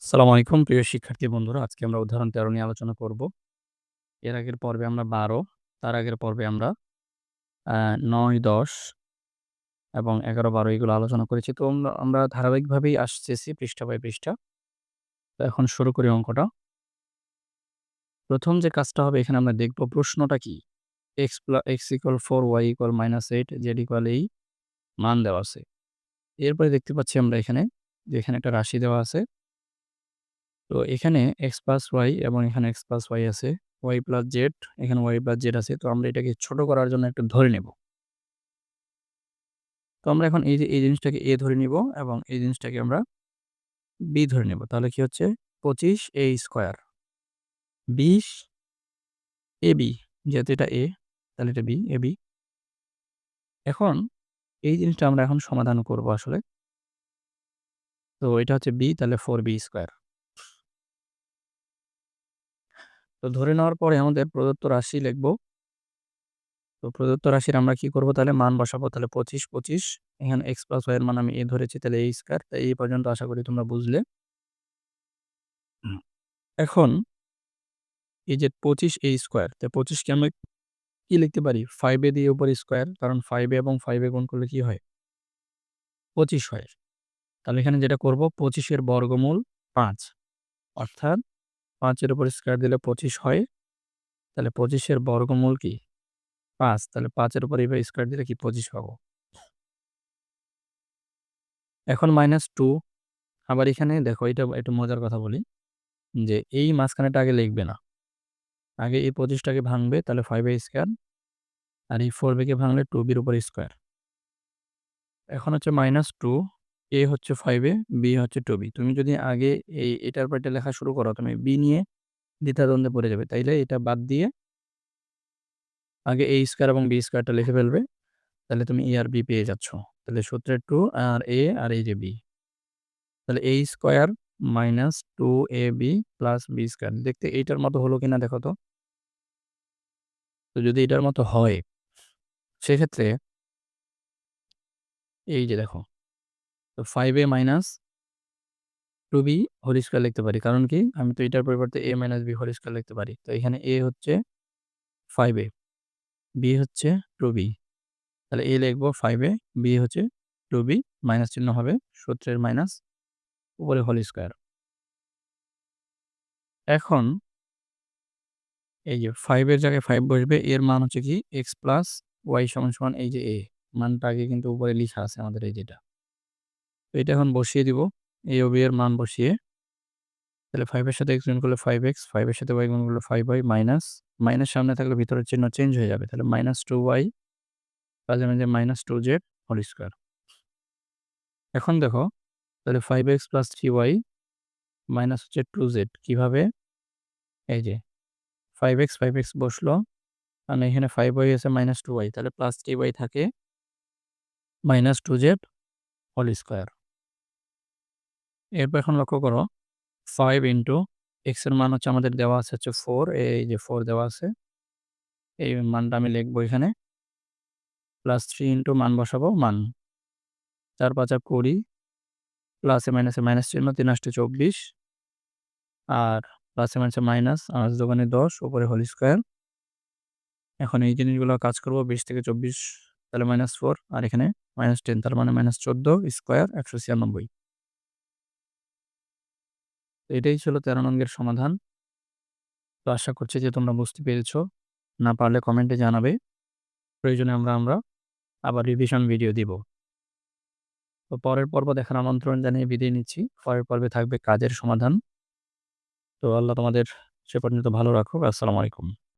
সালামু আলাইকুম প্রিয় শিক্ষার্থী বন্ধুরা। আজকে আমরা উদাহরণ তেরো নিয়ে আলোচনা করব। এর আগের পর্বে আমরা বারো, তার আগের পর্বে আমরা নয়, দশ এবং এগারো, বারো এগুলো আলোচনা করেছি। তো আমরা- ধারাবাহিকভাবেই আসতেছি পৃষ্ঠা বাই পৃষ্ঠা। তো এখন শুরু করি অঙ্কটা। প্রথম যে কাজটা হবে, এখানে আমরা দেখব প্রশ্নটা কি? X plus x equal four y equal minus eight z equal এই মান দেওয়া আছে। এরপরে দেখতে পাচ্ছি আমরা এখানে যে এখানে একটা রাশি দেওয়া আছে। তো এখানে এক্স প্লাস ওয়াই এবং এখানে এক্স প্লাস ওয়াই আছে। ওয়াই প্লাস জেড এখানে ওয়াই প্লাস জেড আছে। তো আমরা এটাকে ছোট করার জন্য একটু ধরে নেব। তো আমরা এখন এই যে, এই জিনিসটাকে এ ধরে নিব এবং এই জিনিসটাকে আমরা বি ধরে নেব। তাহলে কি হচ্ছে? পঁচিশ এ স্কোয়ার বিশ এ বি যেহেতু এটা এ তাহলে এটা বি এ বি এখন এই জিনিসটা আমরা এখন সমাধান করব আসলে। তো এটা হচ্ছে বি তাহলে ফোর বি স্কোয়ার তো ধরে নেওয়ার পরে আমাদের প্রদত্ত রাশি লিখব। তো প্রদত্ত রাশির আমরা কি করব? তাহলে মান বসাবো তাহলে পঁচিশ পঁচিশ। এখানে এক্স প্লাস ওয়াই এর মান আমি এ ধরেছি তাহলে এই স্কোয়ার তাই এই পর্যন্ত আশা করি তোমরা বুঝলে। এখন এই যে পঁচিশ এ স্কোয়ার তো পঁচিশকে আমরা কি লিখতে পারি? ফাইভ দিয়ে উপর স্কোয়ার কারণ ফাইভ এবং ফাইভ গুণ করলে কি হয়? পঁচিশ হয়। তাহলে এখানে যেটা করব? পঁচিশের বর্গমূল পাঁচ। অর্থাৎ পাঁচের উপর স্কোয়ার দিলে পঁচিশ হয়। তাহলে পঁচিশের বর্গমূল কি? পাঁচ। তাহলে পাঁচের উপর এইভাবে স্কোয়ার দিলে কি পঁচিশ পাবো? এখন মাইনাস টু আবার এখানে দেখো, এটা একটু মজার কথা বলি। যে এই মাঝখানেটা আগে লিখবে না। আগে এই পঁচিশটাকে ভাঙবে, তাহলে ফাইভ এ স্কোয়ার আর এই ফোর বেকে ভাঙলে টু বির উপর স্কোয়ার এখন হচ্ছে মাইনাস টু এ হচ্ছে ফাইভ এ বি হচ্ছে টু বি তুমি যদি আগে এই, এটার পর এটা লেখা শুরু করো, তুমি বি নিয়ে দ্বিধাদ্বন্দ্বে পড়ে যাবে, তাইলে এটা বাদ দিয়ে আগে এ স্কোয়ার এবং বি স্কোয়ারটা লিখে ফেলবে, তাহলে তুমি এ আর বি পেয়ে যাচ্ছ। তাহলে সূত্রের টু আর এ আর এই যে বি তাহলে a square minus two a b plus b square দেখতে এইটার মতো হলো কিনা দেখো তো। তো যদি এটার মতো হয়, সেক্ষেত্রে এই যে দেখো, তো five a minus two b whole square লিখতে পারি। কারণ কি? আমি তো এটার পরিবর্তে a minus b whole square লিখতে পারি। তো এখানে এ হচ্ছে ফাইভ এ বি হচ্ছে টু বি তাহলে এ লিখব ফাইভ এ বি হচ্ছে টু বি মাইনাস চিহ্ন হবে সূত্রের মাইনাস উপরে হোল স্কোয়ার এখন এই যে ফাইভের জায়গায় ফাইভ বসবে, এর মান হচ্ছে কি এক্স প্লাস ওয়াই সমান সমান এই যে এ মানটা আগে কিন্তু উপরে লিখা আছে আমাদের এই যেটা। তো এটা এখন বসিয়ে দিব এ ও বি এর মান বসিয়ে। তাহলে ফাইভের সাথে এক্স গুণ করলে ফাইভ এক্স ফাইভের সাথে ওয়াই গুণ করলে ফাইভ ওয়াই মাইনাস মাইনাস সামনে থাকলে ভিতরের চিহ্ন চেঞ্জ হয়ে যাবে, তাহলে মাইনাস টু ওয়াই কাজে মাঝে minus two z whole square এখন দেখো, তাহলে five x plus three y minus হচ্ছে টু জেড কীভাবে? এই যে ফাইভ এক্স ফাইভ এক্স বসল। কারণ এখানে ফাইভ ওয়াই আছে মাইনাস টু ওয়াই তাহলে প্লাস থ্রি ওয়াই থাকে minus two z whole square এরপর এখন লক্ষ্য করো ফাইভ ইন্টু এক্সের মান হচ্ছে আমাদের দেওয়া আছে হচ্ছে ফোর এই যে ফোর দেওয়া আছে, এই মানটা আমি লিখব এখানে। প্লাস থ্রি ইন্টু মান বসাবো, মান। চার পাঁচা কুড়ি প্লাসে মাইনাসে মাইনাস চিহ্ন, তিন আষ্টে চব্বিশ। আর প্লাসে মাইনাসে মাইনাস আর দোকানে দশ উপরে হোল স্কোয়ার এখন এই জিনিসগুলো কাজ করব বিশ থেকে চব্বিশ, তাহলে মাইনাস ফোর আর এখানে মাইনাস টেন তার মানে মাইনাস চোদ্দ স্কোয়ার একশো ছিয়ানব্বই। তো এটাই ছিল তেরো নঙ্গের সমাধান। তো আশা করছি যে তোমরা বুঝতে পেরেছ। না পারলে কমেন্টে জানাবে। প্রয়োজনে আমরা আমরা আবার রিভিশন ভিডিও দিব। তো পরের পর্ব দেখার আমন্ত্রণ জানিয়ে বিদায় নিচ্ছি। পরের পর্বে থাকবে কাজের সমাধান। তো আল্লাহ তোমাদের সে পর্যন্ত ভালো রাখো আসসালামু আলাইকুম।